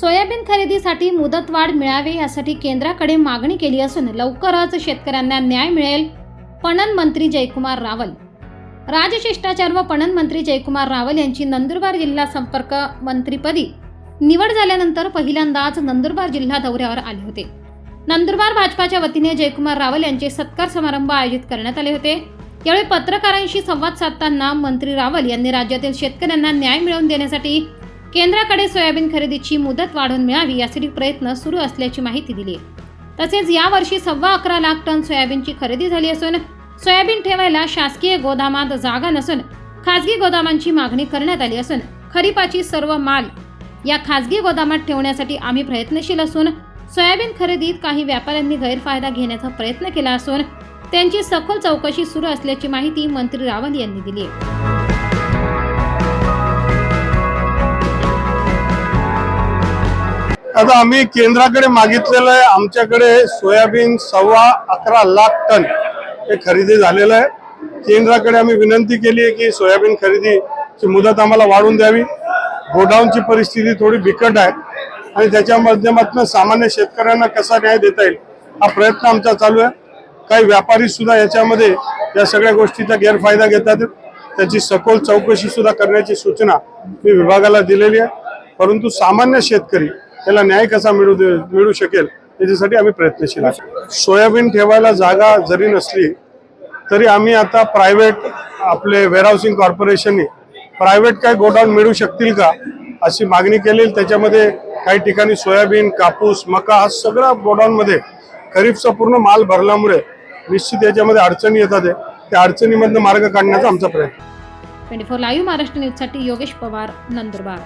Soybean खरेदीसाठी मुदतवाढ मिळावी यासाठी केंद्राकडे मागणी केली असून लवकरच शेतकऱ्यांना न्याय मिळेल. पणन मंत्री जयकुमार रावल. राजशिष्टाचार व पणन मंत्री जयकुमार रावल यांची नंदुरबार जिल्हा संपर्क मंत्रीपदी निवड झाल्यानंतर पहिल्यांदाच नंदुरबार जिल्हा दौऱ्यावर आले होते. नंदुरबार भाजपाच्या वतीने जयकुमार रावल यांचे सत्कार समारंभ आयोजित करण्यात आले होते. यावेळी पत्रकारांशी संवाद साधताना मंत्री रावल यांनी राज्यातील शेतकऱ्यांना न्याय मिळवून देण्यासाठी केंद्राकडे सोयाबीन खरेदीची मुदत वाढवून मिळावी यासाठी प्रयत्न सुरू असल्याची माहिती दिली तसेच यावर्षी सव्वा अकरा लाख टन सोयाबीनची खरेदी झाली असून सोयाबीन ठेवायला शासकीय गोदामात जागा नसून खासगी गोदामांची मागणी करण्यात आली असून खरीपाची सर्व माल या खासगी गोदामात ठेवण्यासाठी आम्ही प्रयत्नशील असून सोयाबीन खरेदीत काही व्यापाऱ्यांनी गैरफायदा घेण्याचा प्रयत्न केला असून त्यांची सखोल चौकशी सुरू असल्याची माहिती मंत्री रावल यांनी दिली आता आम्ही केंद्राकडे मागितलेलं आहे. आमच्याकडे सोयाबीन सव्वा अकरा लाख टन हे खरेदी झालेलं आहे. केंद्राकडे आम्ही विनंती केली आहे की सोयाबीन खरेदीची मुदत आम्हाला वाढवून द्यावी. गोडाऊनची परिस्थिती थोडी बिकट आहे आणि त्याच्या माध्यमातून सामान्य शेतकऱ्यांना कसा न्याय देता येईल हा प्रयत्न आमचा चालू आहे. काही व्यापारी सुद्धा याच्यामध्ये या सगळ्या गोष्टीचा गैरफायदा घेतात. त्याची सखोल चौकशी सुद्धा करण्याची सूचना मी विभागाला दिलेली आहे. परंतु सामान्य शेतकरी त्याला न्याय कसा मिळू दे मिळू शकेल याच्यासाठी आम्ही प्रयत्नशील आहोत. सोयाबीन ठेवायला जागा जरी नसली तरी आम्ही आता प्रायव्हेट आपले वेअरहाऊसिंग कॉर्पोरेशनने प्रायव्हेट काय गोडाऊन मिळू शकतील का अशी मागणी केली. त्याच्यामध्ये काही ठिकाणी सोयाबीन कापूस मका हा सगळ्या गोडाऊनमध्ये खरीपचा पूर्ण माल भरल्यामुळे निश्चित याच्यामध्ये अडचणी येतात. त्या अडचणीमधनं मार्ग काढण्याचा आमचा प्रयत्न. ट्वेंटी फोर लाईव्ह महाराष्ट्र न्यूजसाठी योगेश पवार नंदुरबार.